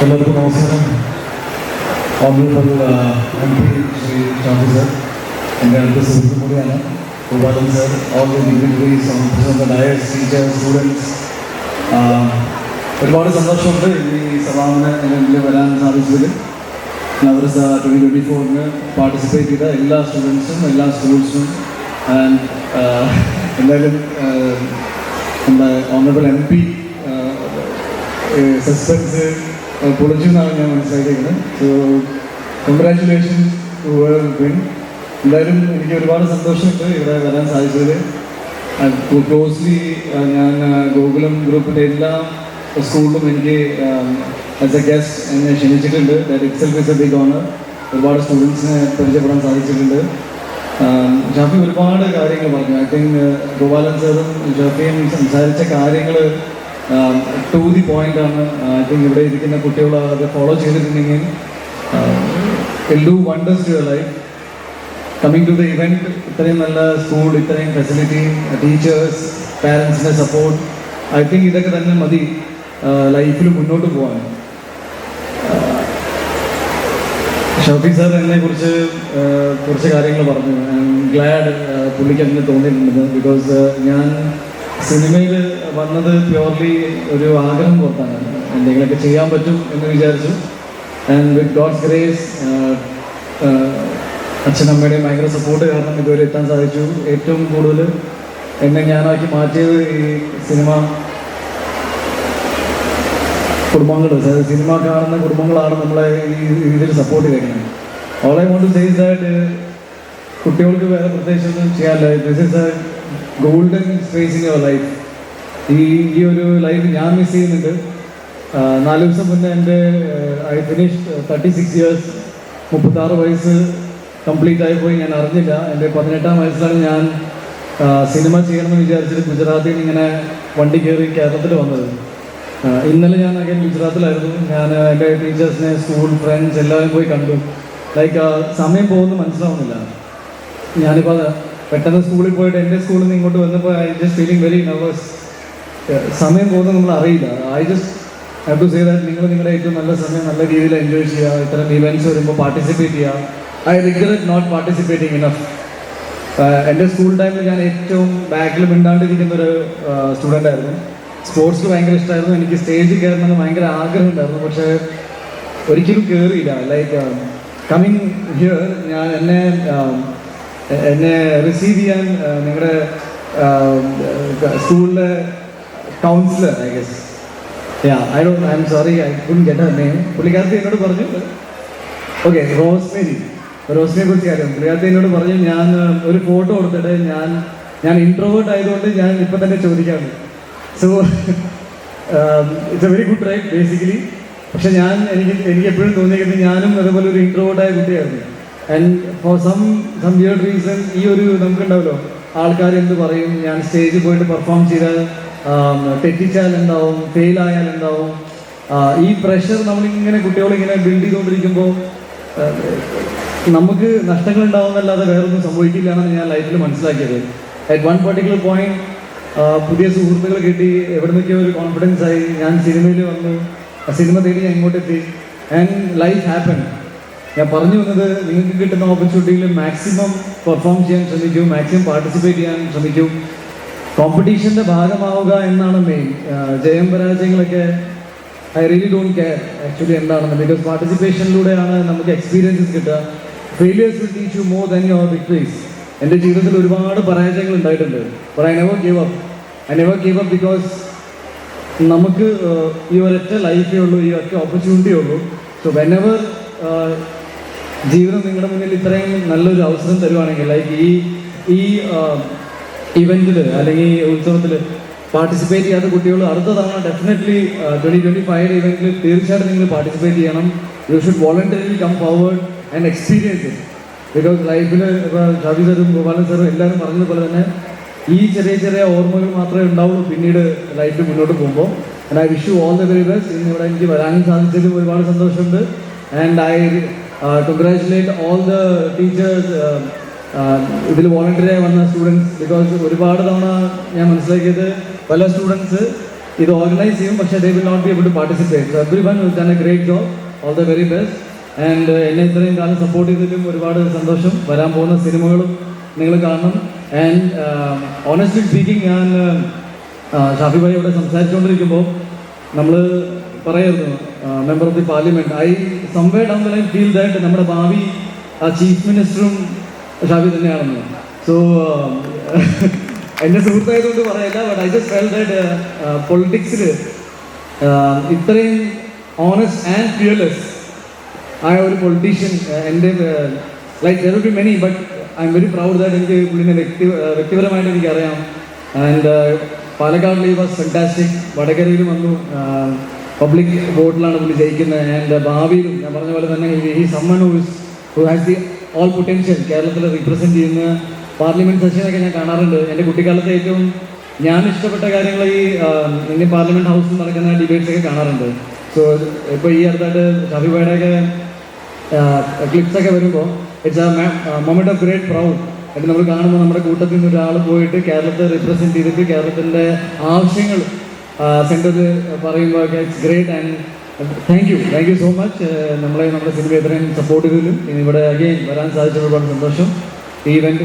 എല്ലാവർക്കും നമസ്കാരം. Honourable M P Shri Shafi sir എന്റെ അടുത്ത സുഹൃത്തും കൂടിയാണ്. Gopalan sir all the degrees dais teachers students. ഒരുപാട് സന്തോഷമുണ്ട് ഈ സഭാപനത്തിൽ വരാൻ സാധിച്ചതിൽ. നവരസ ട്വന്റി ട്വന്റി ഫോറിന് പാർട്ടിസിപ്പേറ്റ് ചെയ്ത എല്ലാ സ്റ്റുഡൻസും എല്ലാ സ്കൂൾസും. ആൻഡ് എന്തായാലും നമ്മുടെ ഓണറബിൾ എം പി സസ്പെൻസ് പൊളിച്ചു ഞാൻ മനസ്സിലാക്കിയത്. സോ കൺഗ്രാറ്റുലേഷൻ എന്തായാലും എനിക്ക് ഒരുപാട് സന്തോഷമുണ്ട് ഇവിടെ വരാൻ സാധിച്ചതിൽ. ക്ലോസ്ലി ഞാൻ ഗോകുലം ഗ്രൂപ്പിന്റെ എല്ലാ സ്കൂളിലും എനിക്ക് ആസ് എ ഗസ്റ്റ് എന്നെ ക്ഷണിച്ചിട്ടുണ്ട്. ബിഗ് ഓണർ ഒരുപാട് സ്റ്റുഡൻസിനെ പരിചയപ്പെടാൻ സാധിച്ചിട്ടുണ്ട്. ഷാഫി ഒരുപാട് കാര്യങ്ങൾ പറഞ്ഞു. ഐ തിങ്ക് ഗോപാലൻ സാറും ഷാഫിയും സംസാരിച്ച കാര്യങ്ങൾ ടു ദി പോയിന്റ് ആണ്. ഐ തിങ്ക് ഇവിടെ ഇരിക്കുന്ന കുട്ടികൾ അത് ഫോളോ ചെയ്തിട്ടുണ്ടെങ്കിൽ will do wonders your life coming to the event ഇത്രയും നല്ല സ്കൂൾ ഇത്രയും ഫെസിലിറ്റി ടീച്ചേഴ്സ് പാരൻസിന്റെ സപ്പോർട്ട് ഐ തിങ്ക് ഇതൊക്കെ തന്നെ മതി ലൈഫിൽ മുന്നോട്ട് പോകാൻ. ഷഫി സാർ എന്നെ കുറിച്ച് കുറച്ച് കാര്യങ്ങൾ പറഞ്ഞു. ഗ്ലാഡ് പുള്ളിക്ക് അങ്ങനെ തോന്നിയിട്ടുണ്ട്. ബിക്കോസ് ഞാൻ സിനിമയിൽ വന്നത് പ്യുവർലി ഒരു ആഗ്രഹം പുറത്താണ്. എന്തെങ്കിലുമൊക്കെ ചെയ്യാൻ പറ്റും എന്ന് വിചാരിച്ചു. ആൻഡ് വിത്ത് ഗോഡ്സ് ഗ്രേസ് അച്ഛനമ്മയുടെയും ഭയങ്കര സപ്പോർട്ട് കാരണം ഇതുവരെ എത്താൻ സാധിച്ചു. ഏറ്റവും കൂടുതൽ എന്നെ ഞാനാക്കി മാറ്റിയത് ഈ സിനിമ കുടുംബങ്ങൾ സിനിമ കാണുന്ന കുടുംബങ്ങളാണ് നമ്മളെ ഈ രീതിയിൽ സപ്പോർട്ട് ചെയ്തേക്കുന്നത്. ഓൾ കൊണ്ട് വോണ്ട് ദാറ്റ് കുട്ടികൾക്ക് വേറെ പ്രത്യേകിച്ചൊന്നും ചെയ്യാനില്ല. This is a golden phase in your life. ഈ ഈ ഒരു ലൈഫ് ഞാൻ മിസ് ചെയ്യുന്നുണ്ട്. നാല് ദിവസം മുന്നേ എന്റെ I finish thirty six years. മുപ്പത്താറ് വയസ്സ് കംപ്ലീറ്റ് ആയി പോയി ഞാൻ അറിഞ്ഞില്ല. എന്റെ പതിനെട്ടാം വയസ്സിലാണ് ഞാൻ സിനിമ ചെയ്യണമെന്ന് വിചാരിച്ചിട്ട് ഗുജറാത്തിൽ നിന്ന് ഇങ്ങനെ വണ്ടി കയറി കേരളത്തിൽ വന്നത്. ഇന്നലെ ഞാൻ അഗൈൻ ഗുജറാത്തിലായിരുന്നു. ഞാൻ എന്റെ ടീച്ചേഴ്സിനെ സ്കൂൾ ഫ്രണ്ട്സ് എല്ലാവരും പോയി കണ്ടു. ലൈക്ക് സമയം പോകുന്നത് മനസ്സിലാവുന്നില്ല. ഞാനിപ്പോൾ പെട്ടെന്ന് സ്കൂളിൽ പോയിട്ട് എന്റെ സ്കൂളിൽ നിന്ന് ഇങ്ങോട്ട് വന്നപ്പോൾ I just feeling very nervous സമയം പോകുന്നത് നമ്മൾ അറിയില്ല. I just have to say that നിങ്ങൾ നിങ്ങളുടെ ഏറ്റവും നല്ല സമയം നല്ല രീതിയിൽ എൻജോയ് ചെയ്യുക. ഇത്തരം ഇവന്റ്സ് വരുമ്പോൾ പാർട്ടിസിപ്പേറ്റ് ചെയ്യുക. I regret not participating enough എന്റെ സ്കൂൾ ടൈമിൽ ഞാൻ ഏറ്റവും ബാക്കിൽ മിണ്ടാണ്ടിരിക്കുന്ന ഒരു സ്റ്റുഡന്റ് ആയിരുന്നു. സ്പോർട്സിൽ ഭയങ്കര ഇഷ്ടമായിരുന്നു എനിക്ക് സ്റ്റേജിൽ കയറണമെന്ന് ഭയങ്കര ആഗ്രഹം ഉണ്ടായിരുന്നു. പക്ഷേ ഒരിക്കലും കയറിയില്ല ലൈക്ക് കമ്മിങ് ഹിയർ ഞാൻ എന്നെ എന്നെ റിസീവ് ചെയ്യാൻ നിങ്ങളുടെ സ്കൂളിലെ counsellor I guess I do I am sorry I can get name പുള്ളിക്കാരത്തി എന്നോട് പറഞ്ഞു ഓക്കെ റോസ്മേരി റോസ്മിനെ കുറിച്ച് കാര്യം. പുള്ളിക്കാരത്തി എന്നോട് പറഞ്ഞു ഞാൻ ഒരു ഫോട്ടോ കൊടുത്തിട്ട് ഞാൻ ഞാൻ ഇൻട്രോവേർട്ട് ആയതുകൊണ്ട് ഞാൻ ഇപ്പം തന്നെ ചോദിക്കാണ് so it's a very good right basically പക്ഷെ ഞാൻ എനിക്ക് എനിക്ക് എപ്പോഴും തോന്നിയിരിക്കുന്നത് ഞാനും അതുപോലെ ഒരു ഇൻട്രോവേർട്ടായ കുട്ടിയായിരുന്നു. And for some some weird reason ഈ ഒരു നമുക്കുണ്ടാവല്ലോ. ആൾക്കാർ എന്ത് പറയും? ഞാൻ സ്റ്റേജിൽ പോയിട്ട് പെർഫോം ചെയ്താൽ തെറ്റിച്ചാൽ എന്താവും ഫെയിൽ ആയാൽ എന്താവും ഈ പ്രഷർ നമ്മളിങ്ങനെ കുട്ടികളിങ്ങനെ ബിൽഡ് ചെയ്തുകൊണ്ടിരിക്കുമ്പോൾ നമുക്ക് നഷ്ടങ്ങൾ ഉണ്ടാവുന്നല്ലാതെ വേറൊന്നും സംഭവിക്കില്ല എന്നാണ് ഞാൻ ലൈഫിൽ മനസ്സിലാക്കിയത്. അറ്റ് വൺ പർട്ടിക്കുലർ പോയിന്റ് പുതിയ സുഹൃത്തുക്കൾ കിട്ടി. എവിടെ നിന്നൊക്കെയോ ഒരു കോൺഫിഡൻസ് ആയി. ഞാൻ സിനിമയിൽ വന്നു. സിനിമ തേടി ഞാൻ ഇങ്ങോട്ടെത്തി. ആൻഡ് ലൈഫ് ഹാപ്പൻ ഞാൻ പറഞ്ഞു വന്നത് നിങ്ങൾക്ക് കിട്ടുന്ന ഓപ്പർച്യൂണിറ്റിയിൽ മാക്സിമം പെർഫോം ചെയ്യാൻ ശ്രമിക്കൂ മാക്സിമം പാർട്ടിസിപ്പേറ്റ് ചെയ്യാൻ ശ്രമിക്കൂ. കോമ്പറ്റീഷന്റെ ഭാഗമാവുക എന്നാണ് മെയിൻ ജയം പരാജയങ്ങളൊക്കെ I really don't care actually എന്താണെന്ന്. ബിക്കോസ് പാർട്ടിസിപ്പേഷനിലൂടെയാണ് നമുക്ക് എക്സ്പീരിയൻസസ് കിട്ടുക. Failures will teach you more than your victories എന്റെ ജീവിതത്തിൽ ഒരുപാട് പരാജയങ്ങൾ ഉണ്ടായിട്ടുണ്ട്. But I never give up I never give up because നമുക്ക് ഈ ഒരൊറ്റ ലൈഫേ ഉള്ളൂ ഈ ഒറ്റ ഓപ്പർച്യൂണിറ്റി ഉള്ളൂ. സോ വെനെവർ ജീവിതം നിങ്ങളുടെ മുന്നിൽ ഇത്രയും നല്ലൊരു അവസരം തരുവാണെങ്കിൽ ലൈക്ക് ഈ ഈ ഇവന്റിൽ അല്ലെങ്കിൽ ഉത്സവത്തിൽ പാർട്ടിസിപ്പേറ്റ് ചെയ്യാത്ത കുട്ടികൾ അടുത്ത തവണ ഡെഫിനറ്റ്ലി ട്വന്റി ട്വന്റി ഫൈവ് ഇവന്റിൽ തീർച്ചയായിട്ടും നിങ്ങൾ പാർട്ടിസിപ്പേറ്റ് ചെയ്യണം. You should voluntarily come forward and experience because ലൈഫിൽ ഇപ്പോൾ ഷാബി സാറും ഗോപാലൻ സാറും എല്ലാവരും പറഞ്ഞതുപോലെ തന്നെ ഈ ചെറിയ ചെറിയ ഓർമ്മകൾ മാത്രമേ ഉണ്ടാവുള്ളൂ പിന്നീട് ലൈഫിൽ മുന്നോട്ട് പോകുമ്പോൾ. And I wish all the very best ഇന്ന് ഇവിടെ എനിക്ക് വരാനും സാധിച്ചതിൽ ഒരുപാട് സന്തോഷമുണ്ട്. And I congratulate all the teachers ഇതിൽ വോളണ്ടറിയായി വന്ന സ്റ്റുഡൻസ് ബിക്കോസ് ഒരുപാട് തവണ ഞാൻ മനസ്സിലാക്കിയത് പല സ്റ്റുഡൻസ് ഇത് ഓർഗനൈസ് ചെയ്യും പക്ഷേ they will not be able to participate so everyone done a great job all the very best and എന്നെ ഇത്രയും കാലം സപ്പോർട്ട് ചെയ്തതിലും ഒരുപാട് സന്തോഷം. വരാൻ പോകുന്ന സിനിമകളും നിങ്ങൾ കാണണം. ആൻഡ് ഓണസ്റ്റ്ലി സ്പീക്കിംഗ് ഞാൻ ആ, ഷാഫി ഇവിടെ സംസാരിച്ചുകൊണ്ടിരിക്കുമ്പോൾ നമ്മൾ പറയായിരുന്നു member of the parliament I somewhere down the line feel that നമ്മുടെ ഭാവി ചീഫ് മിനിസ്റ്ററും ഷാബി തന്നെയാണെന്ന്. സോ എന്റെ സുഹൃത്തായതുകൊണ്ട് പറയില്ല but I just felt that പൊളിറ്റിക്സിൽ ഇത്രയും ഓണസ്റ്റ് ആൻഡ് ഫിയർലെസ് ആയ ഒരു പൊളിറ്റീഷ്യൻ എന്റെ like there be many but I am very proud that എനിക്ക് പുള്ളിനെ വ്യക്തി വ്യക്തിപരമായിട്ട് എനിക്കറിയാം. ആൻഡ് പാലക്കാടിൽ വാസ് ഫെന്റാസ്റ്റിക് വടകരയിൽ വന്നു. പബ്ലിക് വോട്ടിലാണ് പുള്ളി ജയിക്കുന്നത്. ആൻഡ് ഭാവിയിലും ഞാൻ പറഞ്ഞ പോലെ തന്നെ ഈ someone whose who has the all potential കേരളത്തിൽ റിപ്രസെന്റ് ചെയ്യുന്ന പാർലമെന്റ് സെഷനൊക്കെ ഞാൻ കാണാറുണ്ട്. എന്റെ കുട്ടിക്കാലത്ത് ഏറ്റവും ഞാൻ ഇഷ്ടപ്പെട്ട കാര്യങ്ങൾ ഈ ഇന്ത്യൻ പാർലമെന്റ് ഹൗസിൽ നടക്കുന്ന ഡിബേറ്റ്സ് ഒക്കെ കാണാറുണ്ട്. സോ ഇപ്പോൾ ഈ അടുത്തായിട്ട് ഷഫിബായുടെയൊക്കെ ക്ലിപ്സൊക്കെ വരുമ്പോൾ it's a moment of great proud എന്നിട്ട് നമ്മൾ കാണുമ്പോൾ നമ്മുടെ കൂട്ടത്തിൽ നിന്ന് ഒരാൾ പോയിട്ട് കേരളത്തെ റിപ്രസെന്റ് ചെയ്തിട്ട് കേരളത്തിന്റെ ആവശ്യങ്ങൾ സെന്ററിൽ പറയുമ്പോൾ ഒക്കെ it's great and thank you thank you so much നമ്മളെ നമ്മുടെ സിനിമ ഇത്രയും സപ്പോർട്ട് ചെയ്തതിലും ഇവിടെ അഗെയിൻ വരാൻ സാധിച്ചത് ഒരുപാട് സന്തോഷം. ഈ ഇവന്റ്